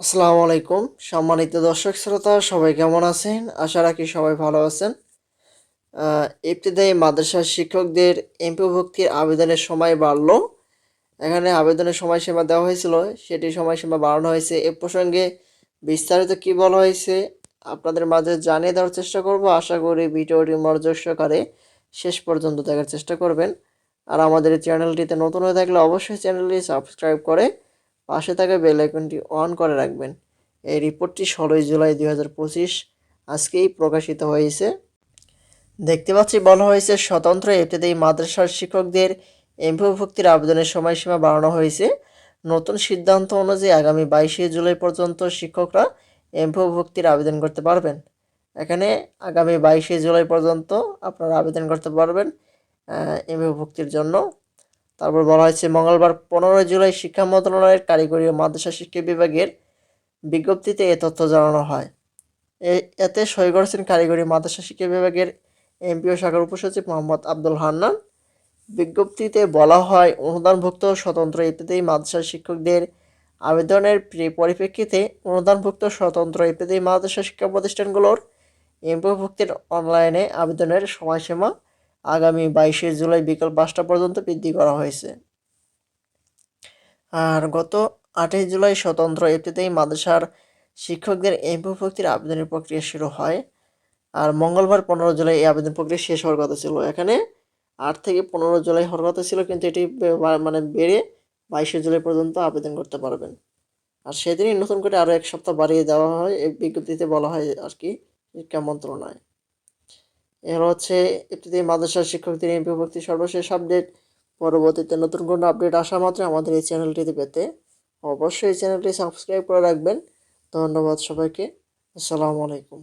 আসসালামু আলাইকুম। সম্মানিত দর্শক শ্রোতা, সবাই কেমন আছেন? আশা রাখি সবাই ভালো আছেন। ইবতিদায়ী মাদ্রাসার শিক্ষকদের এমপিভুক্তির আবেদনের সময় বাড়ল। এখানে আবেদনের সময়সীমা দেওয়া হয়েছিল। সেটি সময়সীমা বাড়ানো হয়েছে। এ প্রসঙ্গে বিস্তারিত কি বলা হয়েছে আপনাদের মাঝে জানিয়ে দেওয়ার চেষ্টা করব। আশা করি ভিডিওটি মনোযোগ সহকারে শেষ পর্যন্ত দেখার চেষ্টা করবেন। আর আমাদের চ্যানেলটিতে নতুন হয়ে থাকলে অবশ্যই চ্যানেলটি সাবস্ক্রাইব করে পাশে থাকা বেল আইকনটি অন করে রাখবেন। এই রিপোর্টটি ষোলোই জুলাই দুই হাজার পঁচিশ। আজকেই প্রকাশিত হয়েছে। দেখতে পাচ্ছি, বলা হয়েছে, স্বতন্ত্র ইবতদায়ী মাদ্রাসার শিক্ষকদের এমপিভুক্তির আবেদনের সময়সীমা বাড়ানো হয়েছে। নতুন সিদ্ধান্ত অনুযায়ী আগামী বাইশে জুলাই পর্যন্ত শিক্ষকরা এমপিভুক্তির আবেদন করতে পারবেন। এখানে আগামী বাইশে জুলাই পর্যন্ত আপনারা আবেদন করতে পারবেন এমপিভুক্তির জন্য। তারপর বলা হয়েছে, মঙ্গলবার পনেরোই জুলাই শিক্ষা মন্ত্রণালয়ের কারিগরি ও মাদ্রাসা শিক্ষা বিভাগের বিজ্ঞপ্তিতে এ তথ্য জানানো হয়। এতে সই করেছেন কারিগরি মাদ্রাসা শিক্ষা বিভাগের এমপিও শাখার উপসচিব মোহাম্মদ আব্দুল হান্নান। বিজ্ঞপ্তিতে বলা হয়, অনুদানভুক্ত স্বতন্ত্র ইত্যাদি মাদ্রাসা শিক্ষকদের আবেদনের প্রি- পরিপ্রেক্ষিতে অনুদানভুক্ত স্বতন্ত্র ইত্যাদি মাদ্রাসা শিক্ষা প্রতিষ্ঠানগুলোর এমপিভুক্তির অনলাইনে আবেদনের সময়সীমা আগামী বাইশে জুলাই বিকাল পাঁচটা পর্যন্ত বৃদ্ধি করা হয়েছে। আর গত আটই জুলাই স্বতন্ত্র ইবতদায়ী মাদ্রাসার শিক্ষকদের এমপিভুক্তির আবেদনের প্রক্রিয়া শুরু হয়। আর মঙ্গলবার পনেরো জুলাই এই আবেদন প্রক্রিয়া শেষ হওয়ার কথা ছিল। এখানে আট থেকে পনেরো জুলাই হওয়ার কথা ছিল, কিন্তু এটি মানে বেড়ে বাইশে জুলাই পর্যন্ত আবেদন করতে পারবেন। আর সেদিনই নতুন করে আরও এক সপ্তাহ বাড়িয়ে দেওয়া হয়, এই বিজ্ঞপ্তিতে বলা হয় আর কি শিক্ষা মন্ত্রণালয়। এর হচ্ছে ইবতদায়ী মাদ্রাসার শিক্ষকদের বিভক্তি সর্বশেষ আপডেট। পরবর্তীতে নতুন কোনো আপডেট আসা মাত্র আমাদের এই চ্যানেলটিতে পেতে অবশ্যই এই চ্যানেলটি সাবস্ক্রাইব করে রাখবেন। ধন্যবাদ সবাইকে। আসসালামু আলাইকুম।